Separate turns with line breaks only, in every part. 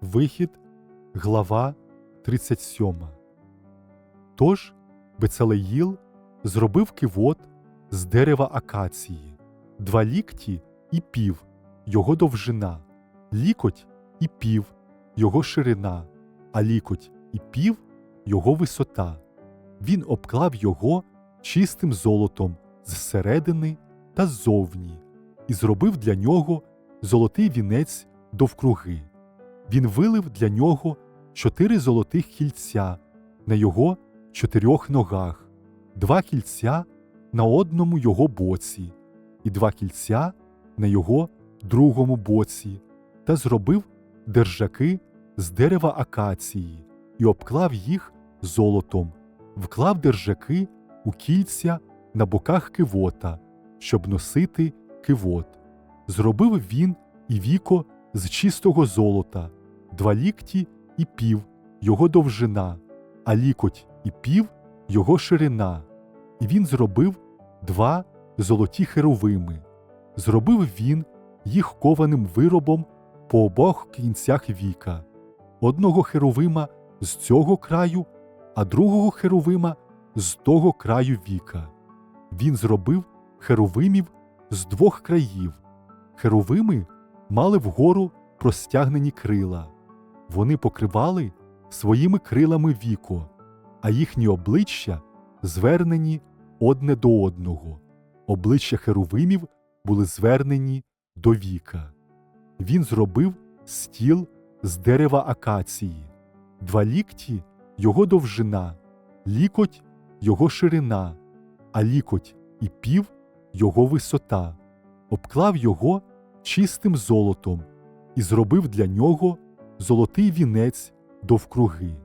Вихід, глава 37. Тож Бецалеїл зробив кивот з дерева акації, два лікті і пів його довжина, лікоть і пів його ширина, а лікоть і пів його висота. Він обклав його чистим золотом зсередини та ззовні і зробив для нього золотий вінець довкруги. Він вилив для нього чотири золотих кільця на його чотирьох ногах, два кільця на одному його боці, і два кільця на його другому боці, та зробив держаки з дерева акації і обклав їх золотом, вклав держаки у кільця на боках кивота, щоб носити кивот. Зробив він і віко з чистого золота, два лікті і пів його довжина, а лікоть і пів його ширина. І він зробив два золоті херовими. Зробив він їх кованим виробом по обох кінцях віка, одного херовима з цього краю, а другого херовима з того краю віка. Він зробив херовимів з двох країв. Херовими мали вгору простягнені крила. Вони покривали своїми крилами віко, а їхні обличчя звернені одне до одного. Обличчя херовимів були звернені до віка. Він зробив стіл з дерева акації, два лікті його довжина, лікоть його ширина, а лікоть і пів його висота, обклав його чистим золотом і зробив для нього золотий вінець довкруги.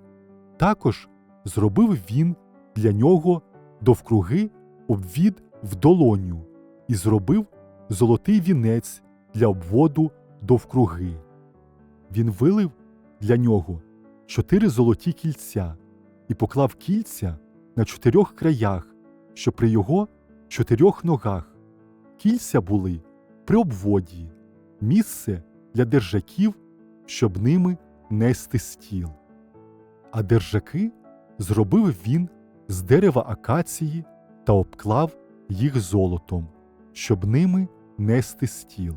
Також зробив він для нього довкруги обвід в долоню і зробив золотий вінець для обводу довкруги. Він вилив для нього чотири золоті кільця і поклав кільця на чотирьох краях, що при його чотирьох ногах. Кільця були при обводі, місце для держаків, щоб ними нести стіл. А держаки зробив він з дерева акації та обклав їх золотом, щоб ними нести стіл.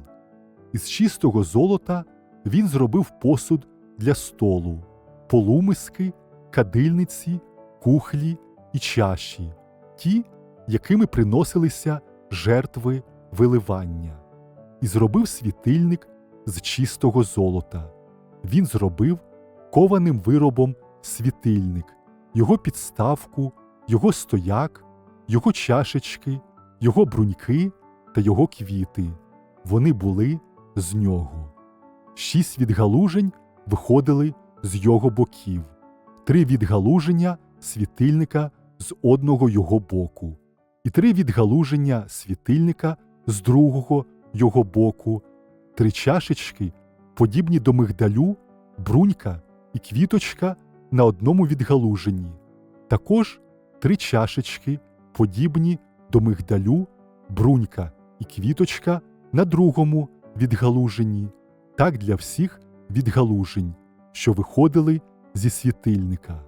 Із чистого золота він зробив посуд для столу, полумиски, кадильниці, кухлі і чаші, ті, якими приносилися жертви виливання, і зробив світильник з чистого золота. Він зробив кованим виробом світильник, його підставку, його стояк, його чашечки, його бруньки та його квіти. Вони були з нього. Шість відгалужень виходили з його боків, три відгалуження світильника з одного його боку, і три відгалуження світильника з другого його боку, три чашечки, подібні до мигдалю, брунька і квіточка на одному відгалуженні, також три чашечки, подібні до мигдалю, брунька і квіточка на другому відгалуженні, так для всіх відгалужень, що виходили зі світильника.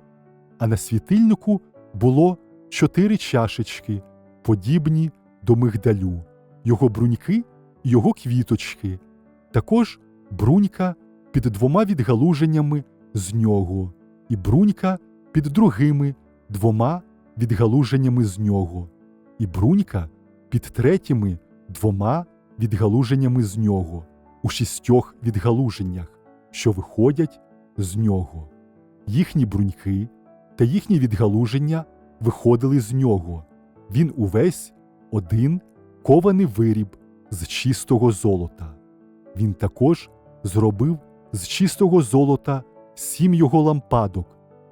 А на світильнику було чотири чашечки, подібні до мигдалю, його бруньки і його квіточки, також брунька під двома відгалуженнями з нього, і брунька під другими двома відгалуженнями з нього, і брунька під третіми двома відгалуженнями з нього, у шістьох відгалуженнях, що виходять з нього. Їхні бруньки та їхні відгалуження виходили з нього. Він увесь один кований виріб з чистого золота. Він також зробив з чистого золота сім його лампадок,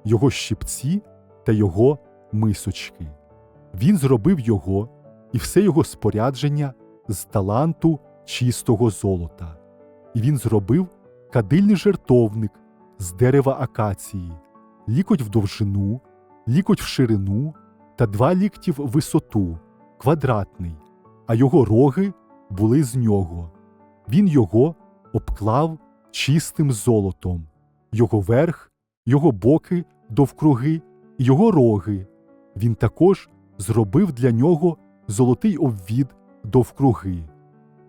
його щипці та його мисочки. Він зробив його і все його спорядження з таланту чистого золота. І він зробив кадильний жертовник з дерева акації, лікоть в довжину, лікоть в ширину та два лікті в висоту, квадратний, а його роги були з нього. Він його обклав чистим золотом, його верх, його боки довкруги його роги. Він також зробив для нього золотий обвід довкруги.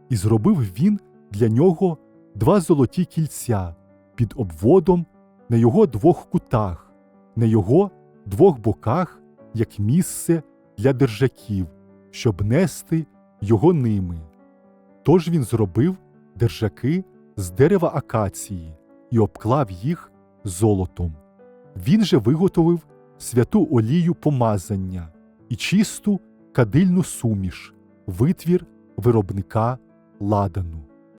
І зробив він для нього два золоті кільця під обводом на його двох кутах, на його двох боках, як місце для держаків, щоб нести його ними. Тож він зробив держаки з дерева акації і обклав їх золотом. Він же виготовив святу олію помазання і чисту кадильну суміш, витвір виробника ладану.